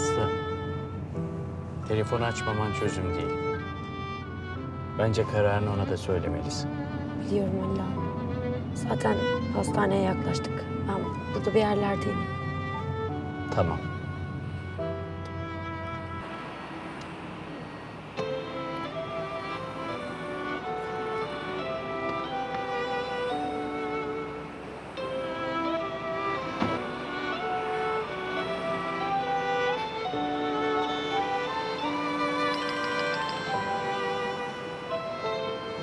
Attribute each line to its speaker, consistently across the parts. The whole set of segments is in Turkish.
Speaker 1: Aslı. Telefonu açmaman çözüm değil. Bence kararını ona da söylemelisin.
Speaker 2: Biliyorum Allah. Zaten hastaneye yaklaştık. Ben burada bir yerlerdeyim.
Speaker 1: Tamam.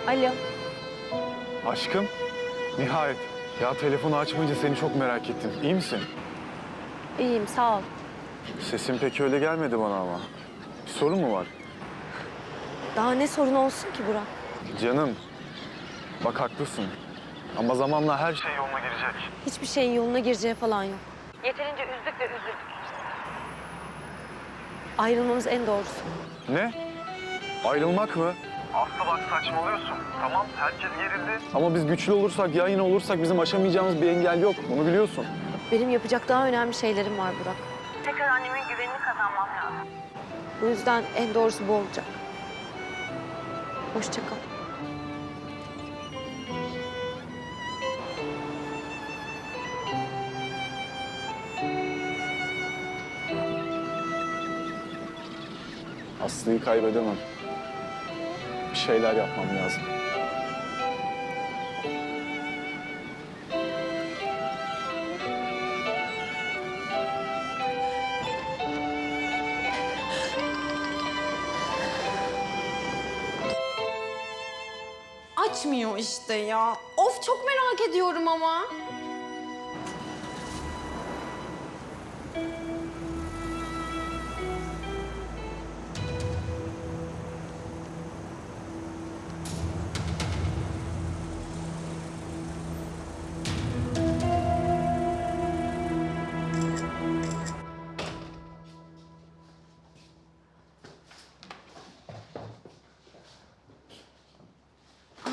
Speaker 2: Alo.
Speaker 3: Aşkım, nihayet. Ya telefonu açmayınca seni çok merak ettim. İyi misin?
Speaker 2: İyiyim sağ ol.
Speaker 3: Sesin pek öyle gelmedi bana ama. Bir sorun mu var?
Speaker 2: Daha ne sorun olsun ki Burak?
Speaker 3: Canım, bak haklısın. Ama zamanla her şey yoluna girecek.
Speaker 2: Hiçbir şeyin yoluna gireceği falan yok. Yeterince üzdük ve üzüldük. Ayrılmamız en doğrusu.
Speaker 3: Ne? Ayrılmak mı? Aslı bak saçmalıyorsun. Tamam, herkes gerildi. Ama biz güçlü olursak, yan yana olursak bizim aşamayacağımız bir engel yok. Bunu biliyorsun.
Speaker 2: Benim yapacak daha önemli şeylerim var Burak.
Speaker 4: Tekrar annemin güvenini kazanmam lazım.
Speaker 2: Bu yüzden en doğrusu bu olacak. Hoşça kal.
Speaker 3: Aslı'yı kaybedemem. Bir şeyler yapmam lazım.
Speaker 5: Açmıyor işte ya. Of çok merak ediyorum ama.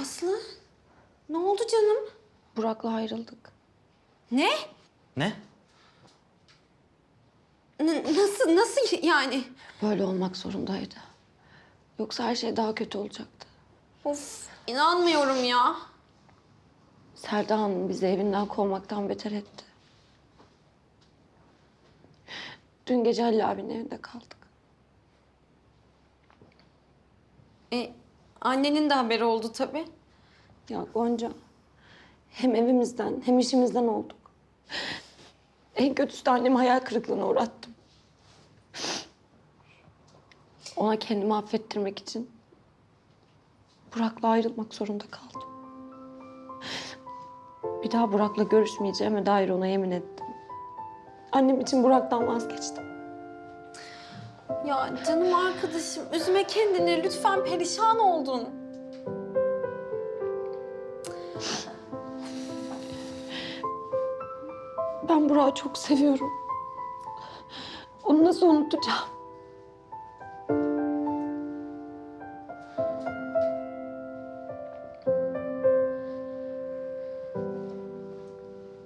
Speaker 5: Aslı, ne oldu canım?
Speaker 2: Burak'la ayrıldık.
Speaker 5: Ne?
Speaker 1: Ne?
Speaker 5: N- nasıl, nasıl yani?
Speaker 2: Böyle olmak zorundaydı. Yoksa her şey daha kötü olacaktı.
Speaker 5: Of, inanmıyorum ya.
Speaker 2: Selda Hanım bizi evinden kovmaktan beter etti. Dün gece Halil abinin evinde kaldık.
Speaker 5: E, annenin de haberi oldu tabii.
Speaker 2: Ya Gonca, hem evimizden hem işimizden olduk. En kötüsü de annemi hayal kırıklığına uğrattım. Ona kendimi affettirmek için Burak'la ayrılmak zorunda kaldım. Bir daha Burak'la görüşmeyeceğime dair ona yemin ettim. Annem için Burak'tan vazgeçtim.
Speaker 5: Ya canım arkadaşım, üzme kendini. Lütfen perişan oldun.
Speaker 2: Ben Burak'ı çok seviyorum. Onu nasıl unutacağım?